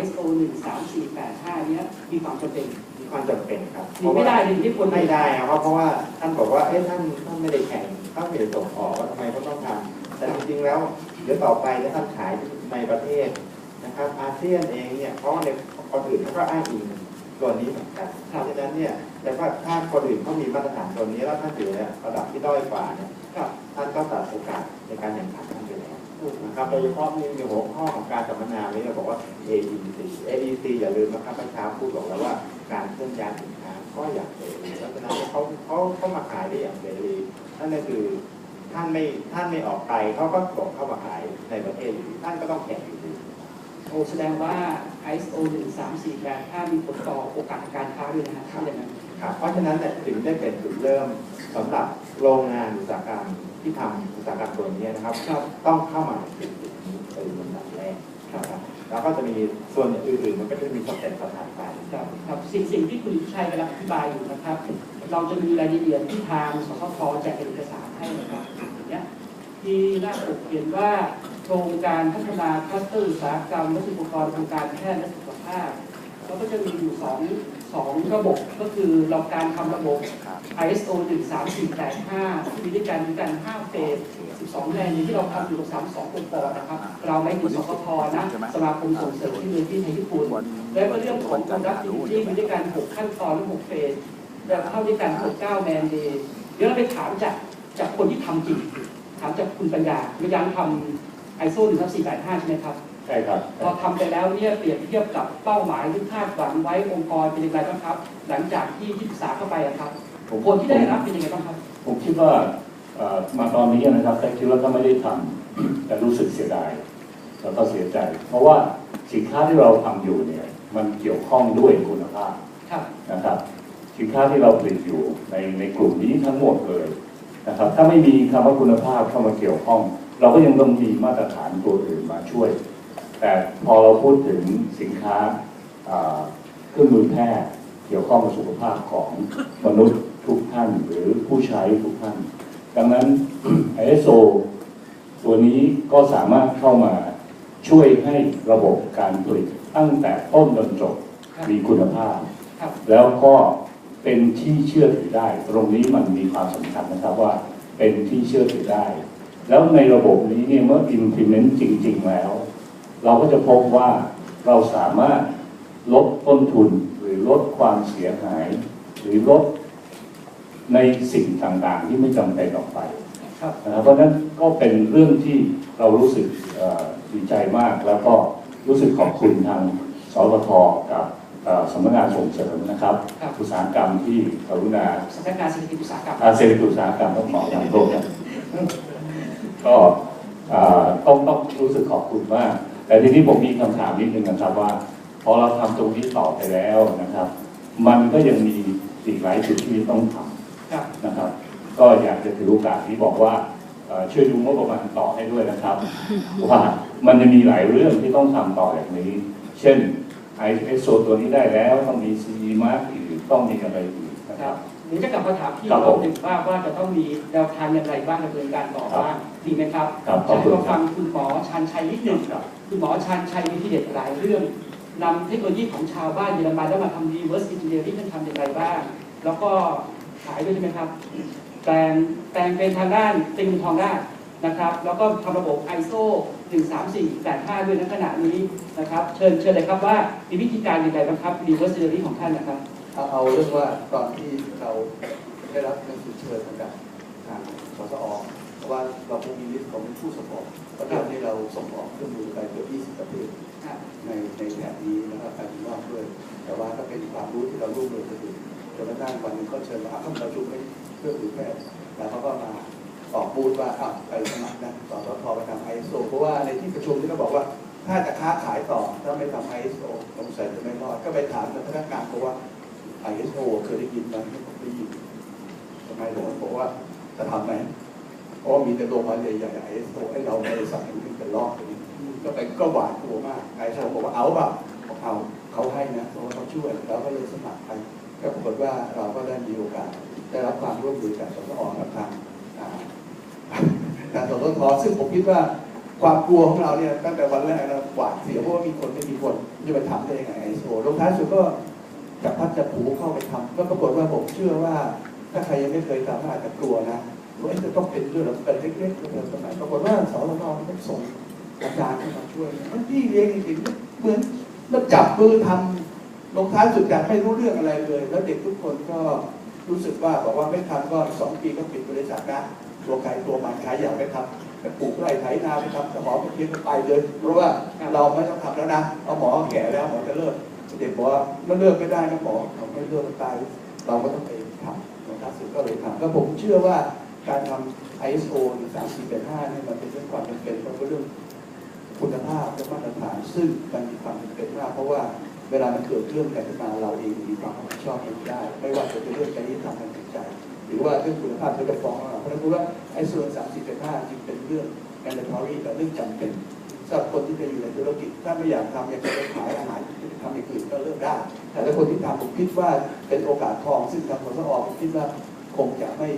ISO 13485 เนี้ยมีความจำเป็นมีความจำเป็นครับหนีไม่ได้เลยที่คนไม่ได้ครับเพราะเพราะว่าท่านบอกว่าเอ้ท่านท่านไม่ได้แข่งท่านไม่ได้ส่งออกว่าทำไมเขาต้องทำแต่จริงๆแล้วเดี๋ยวต่อไปถ้าท่านขายในประเทศนะครับอาเซียนเองเนี่ยเพราะว่าในคนอื่นเขาก็อ้างอิงตัวนี้เหมือนกันเพราะฉะนั้นเนี่ยแต่ว่าถ้าคนอื่นเขามีมาตรฐานตัวนี้แล้วท่านอยู่ในระดับที่ด้อยกว่าเนี่ยครับท่านก็ตัดโอกาสในการแข่งขันท่า นไปแล้วนะครับโดยเฉพาะนี่มีหัวข้อของการสัมมนาเนี่ยบอกว่า AEC AEC อย่าลืมนะครับเมื่อเช้าพูดบอกแล้วว่าการเคลื่อนย้ายสินค้าก็อย่างเสรีเพราะฉะนั้นเขาเขาเขามาขายได้อย่างเสรีนั่นก็คือท่านไม่ท่านไม่ออกไปเขาก็ส่งเข้ามาขายในประเทศอยู่ดีท่านก็ต้องแข่งอยู่ดีโอ้แสดงว่า ISO 13485มีผลต่อโอกาสการค้าด้วยนะฮะถ้าอย่างนั้นครับเพราะฉะนั้นเนี่ยถึงได้เป็นจุดเริ่มสำหรับโรงงานอุตสาหกรรม ที่ทำอุตสาหกรรมตัวนี้นะครับครับต้องเข้ามาในจุดนี้เป็นลำดับแรกนะครับแล้วก็จะมีส่วนอื่นๆมันก็จะมีสเต็ปสถานไปครับครับสิ่งสิ่งที่คุณชัยกำลังอธิบายอยู่นะครับ เราจะมีรายละเอียดที่ทางสสทแจกเป็นเอกสารให้นะครับอย่างเนี้ยที่หน้าปกเขียนว่าโครงการพัฒนาคลัสเตอร์อุตสาหกรรมวัสดุอุปกรณ์ทางการแพทย์และสุขภาพแล้วก็จะมีอยู่สอง สองระบบก็คือเราการทำระบบ ISO 13485ที่มีด้วยกันมีกัน5เฟส12แลนด์ที่เราทำอยู่กับ32องค์กรนะครับ เราไม่ถึงสกทนะสมาคมส่งเสริมที่มือที่ไทยญี่ปุ่น แล้วก็เรื่องของการรับผิดที่มีด้วยกัน6ขั้นตอนและ6เฟสแล้วเข้าด้วยกัน69แมนเดย์เดี๋ยวเราไปถามจากจากคนที่ทำจริงถามจากคุณปัญญาปัญญาทำ ISO 13485ใช่ไหมครับ ใช่ครับ พอทำไปแล้วเนี่ยเปรียบเทียบกับเป้าหมายที่คาดหวังไว้องค์กรเป็นยังไงบ้างครับ หลังจากที่ที่ปรึกษาเข้าไปอะครับผมผลที่ได้รับเป็นยังไงบ้างครับ ผมคิดว่าเอ่อมาตอนนี้นะครับแต่คิดว่าถ้าไม่ได้ทำจะรู้สึกเสียดายแล้วก็เสียใจ เพราะว่าสินค้าที่เราทำอยู่เนี่ยมันเกี่ยวข้องด้วยคุณภาพครับนะครับ สินค้าที่เราผลิตอยู่ในในกลุ่มนี้ทั้งหมดเลยนะครับ ถ้าไม่มีคำว่าคุณภาพเข้ามาเกี่ยวข้อง เราก็ยังต้องมีมาตรฐานตัวอื่นมาช่วย แต่พอเราพูดถึงสินค้าอ่าเครื่องมือแพทย์เกี่ยวข้องกับสุขภาพของมนุษย์ทุกท่านหรือผู้ใช้ทุกท่าน ดังนั้น ISO ตัวนี้ก็สามารถเข้ามาช่วยให้ระบบการผลิตตั้งแต่ต้นจนจบครับมีคุณภาพครับแล้วก็เป็นที่เชื่อถือได้ ตรงนี้มันมีความสำคัญนะครับว่าเป็นที่เชื่อถือได้ แล้วในระบบนี้เนี่ยเมื่อ implement จริง ๆ แล้ว เราก็จะพบว่าเราสามารถลดต้นทุนหรือลดความเสียหาย หรือลดในสิ่งต่างๆ ที่ไม่จำเป็นออกไปครับนะครับเพราะฉะนั้นก็เป็นเรื่องที่เรารู้สึกเอ่อดีใจมาก แล้วก็รู้สึกขอบคุณทางสปทกับเอ่อสำนักงานส่งเสริมนะครับครับอุตสาหกรรมที่กรุณาสำนักงานเศรษฐกิจอุตสาหกรรมอาเซนอุตสาหกรรมต้องขอทางโลกนะก็เอ่อต้องต้องรู้สึกขอบคุณมาก แต่ทีนี้ผมมีคำถามนิดนึงนะครับว่า พอเราทำตรงนี้ต่อไปแล้วนะครับ มันก็ยังมีอีกหลายจุดที่ต้องทำครับนะครับ ก็อยากจะถือโอกาสที่บอกว่าเอ่อช่วยดูงบประมาณต่อให้ด้วยนะครับว่ามันจะมีหลายเรื่องที่ต้องทำต่ออย่างนี้ เช่น ISO ตัวนี้ได้แล้วต้องมี CE mark อีกต้องมีอะไรอีกนะคครัรับบเดี๋ยวจะกลับมาถามพี่ครับรผอบมหนึ่งว่าว่าจะต้องมีแนวทางอย่างไรบ้างดำเนินการต่อครับบ้างดีไหมครับครับขจะอบให้คุณเราครัฟับงคุณหมอชันชัยนิดหนึ่งครับ คุณหมอชันชัยมีที่เด็ดหลายเรื่องนำเทคโนโลยีของชาวบ้านเยอรมันแล้วมาทำ reverse engineering ท่านทำอย่างไรบ้าง แล้วก็ขายด้วยใช่ไหมครับแปลงแปลงเป็นทางด้านติงทองได้นะครับ แล้วก็ทำระบบ ISO 13485 ด้วยในขณะนี้นะครับ เชิญเชิญเลยครับว่ามีวิธีการอย่างไรบ้างครับ reverse engineering ของท่านนะครับ เอาเรื่องว่าตอนที่เราได้รับหนังสือเชิญจากทางสสอ ว่าเราคงมีลิสต์ของผู้ส่งออกประทศที่เราส่งออกเครื่องมือไปเกือบ20 ประเทศในในแถบนี้นะครับไปถึงนอกด้วยแต่ว่าก็เป็นความรู้ที่เรารวบรวมกันอยู่จนกระทั่งวันนึงก็เชิญมาเข้าประชุมให้เพื่อถือแพทย์แล้วเขาก็มาออกบูธว่าอะไปสมัครนะสสทไปทำไอโซเพราะว่าในที่ประชุมที่เขาบอกว่าถ้าจะค้าขายต่อถ้าไม่ทำไอโซสงสัยจะไม่รอดก็ไปถามพนักงานบอกว่า ISO เคยได้ยินไหมผมได้ยินทำไมผมบอกว่าจะทำไหม เพราะมีแต่โรงพยาบาลใหญ่ๆ ISO ให้เราบริษัทหนึ่งเป็นรอบนี้ก็ไปก็หวาดกลัวมาก ISO บอกว่าเอาเปล่าบอกเอาเขาให้นะเพราะว่าเขาช่วยเราก็เลยสมัครไปก็ปรากฏว่าเราก็ได้มีโอกาสได้รับความร่วมมือจากสสอกับทางทางสสทซึ่งผมคิดว่าความกลัวของเราเนี่ยตั้งแต่วันแรกเราหวาดเสียเพราะว่ามีคนไม่มีคนจะไปทำได้ยังไงไอโซลงท้ายสุดก็จับพัดจับผูเข้าไปทำก็ปรากฏว่าผมเชื่อว่า ถ้าใครยังไม่เคยทำอาจจะกลัวนะ ว่าเอ๊ะจะต้องเป็นเรื่องแบบเล็กๆเรื่องสมัยปรากฏว่าสอนเราต้ส่งอาจารย์เข้ามาช่วยมันพี่เลี้ยงจริงๆเหมือนมันจับมือทำลงท้ายสุดอยางไม่รู้เรื่องอะไรเลย แล้วเด็กทุกคนก็รู้สึกว่าบอกว่าไม่ทำก็สองปีก็ปิดบริษัทนะตัวใครตัวมันใครอย่ากไปทำไปปลูกไร่ไถนาไปทำสมอไปเทียนไปเลยเพราะว่าเราไม่ต้องทำแล้วนะเอาหมอแก่แล้วหมอจะเลิกเด็กบอกว่ามันเลิกไม่ได้นะหมอเขาไม่เลิกตายเราก็ต้องไปทำนะครับสุดก็เลยทำก็ผมเชื่อว่า การทำ ISO หรือ3485เนี่ยมันเป็นเรื่องความจำเป็นเพราะว่าเรื่องคุณภาพและมาตรฐานซึ่งมันมีความจำเป็นมากเพราะว่าเวลามันเกิดเรื่องอะไรขึ้นมาเราเองมีความรับผิดชอบเองได้ ไม่ว่าจะเป็นเรื่องการที่ทำทางจิตใจ หรือว่าเรื่องคุณภาพที่จะฟ้องเราเพราะฉะนั้นว่าไอ้ส่วน3485จึงเป็นเรื่อง mandatory และเรื่องจำเป็นสำหรับคนที่จะอยู่ในธุรกิจถ้าไม่อยากทำอยากจะไปขายอาหารทำอย่างอื่นก็เริ่มได้ แต่ถ้าคนที่ทำผมคิดว่าเป็นโอกาสทองซึ่งทางคนสออกผมคิดว่าคงจะไม่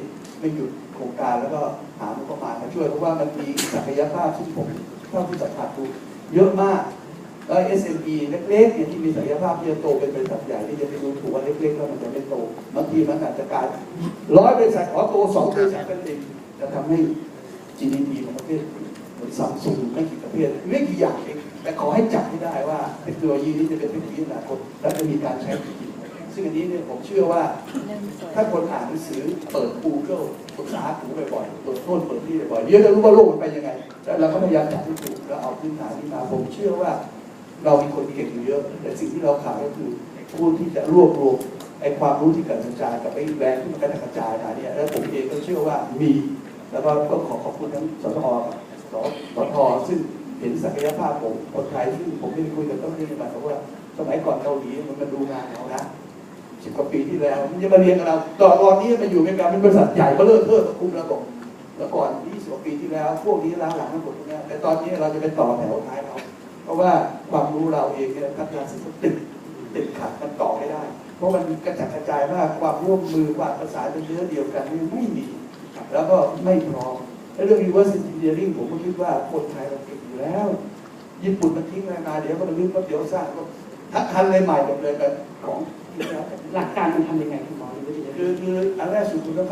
ไม่หยุด โครงการแล้วก็หางบประมาณมาช่วยเพราะว่ามันมีศักยภาพที่ผมเท่าที่สัมผัสดูเยอะมากแล้ว SME เล็กๆเนี่ยที่มีศักยภาพที่จะโตเป็นบริษัทใหญ่ที่จะไปดูถูกว่าเล็กๆแล้วมันจะไม่โตบางทีมันอาจจะกลายร้อยบริษัทขอโตสองบริษัทเป็นเองจะทำให้ GDP ของประเทศเหมือนซัมซุงไม่กี่ประเทศไม่กี่อย่างเองแต่ขอให้จับให้ได้ว่าเทคโนโลยีนี้จะเป็นเทคโนโลยีอนาคตและจะมีการใช้จริง ซึ่งอันนี้เนี่ยผมเชื่อว่า ถ้าคนอ่านหนังสือเปิด Google ปรึกษาถูบ่อยๆเปิดโน่นเปิดนี่บ่อยๆเดี๋ยวจะรู้ว่าโลกมันไปยังไง แล้วเราก็พยายามจับให้ถูกแล้วเอาพื้นฐานนี้มา ผมเชื่อว่า เรามีคนเก่งอยู่เยอะ แต่สิ่งที่เราขาดก็คือผู้ที่จะรวบรวมไอ้ความรู้ที่กระจายกับไอ้แรงที่มันกระจายมาเนี่ยแล้วผมเองก็เชื่อว่ามี แล้วก็ก็ขอขอบคุณทั้งสทอสสทซึ่งเห็นศักยภาพผมคนไทยซึ่งผมไม่ได้คุยกับต้นเรื่องมาเพราะว่าสมัยก่อนเกาหลีมันมาดูงานเรานะ สิบกว่าปีที่แล้วมันจะมาเรียนกับเราตอนตอนนี้มาอยู่อเมกาเป็นบริษัทใหญ่เบ้อเร่อเทอะคุมระบบแล้วก่อน20กว่าปีที่แล้ว พวกนี้ล้าหลังทั้งหมดเนี้ยแต่ตอนนี้เราจะไปต่อแถวท้ายเขาเพราะว่าความรู้เราเองเนี่ยพัฒนาสิ่งติดติดขัดมันต่อไม่ได้ เพราะมันกระจัดกระจายมากความร่วมมือความประสานเป็นเนื้อเดียวกันนี่ไม่มีแล้วก็ไม่พร้อมและเรื่อง reverse engineering ผมก็คิดว่าคนไทยเราเก่งอยู่แล้ว ญี่ปุ่นมันทิ้งอะไรมาเดี๋ยวก็มันลืมก็เดี๋ยวสร้างก็ทั้งคันเลยใหม่หมดเลยแบบของ หลักการมันทำยังไงคุณหมอหรือว่าคือคืออันแรกสุดคุณต้อง